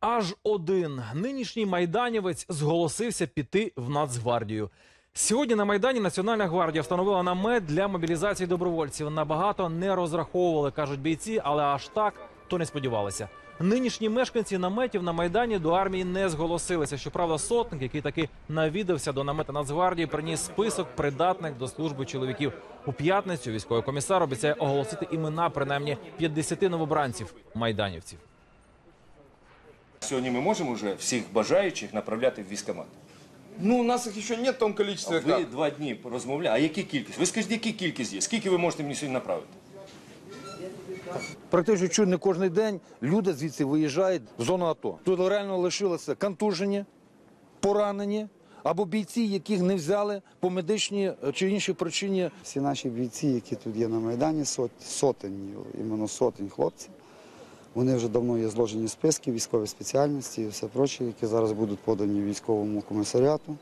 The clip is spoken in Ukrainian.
Аж один нинішній майданівець зголосився піти в Нацгвардію. Сьогодні на майдані Національна гвардія встановила намет для мобілізації добровольців. Набагато не розраховували, кажуть бійці, але аж так то не сподівалися. Нинішні мешканці наметів на майдані до армії не зголосилися. Щоправда, сотник, який таки навідався до намета Нацгвардії, приніс список придатних до служби чоловіків. У п'ятницю військовий комісар обіцяє оголосити імена принаймні 50 новобранців майданівців. Сьогодні ми можемо вже всіх бажаючих направляти в військкомат. Ну, у нас их еще нет в том количестве, Ви два дні розмовляли. А які кількість? Ви скажіть, які кількість є? Скільки ви можете мені сьогодні направити? Практично чуть не кожен день люди звідси виїжджають в зону АТО. Тут реально лишилися контужені, поранені або бійці, яких не взяли по медичній чи іншій причині. Всі наші бійці, які тут є на Майдані, сот, сотень, іменно сотень хлопців, вони вже давно є зложені списки, військові спеціальності і все проче, які зараз будуть подані військовому комісаріату.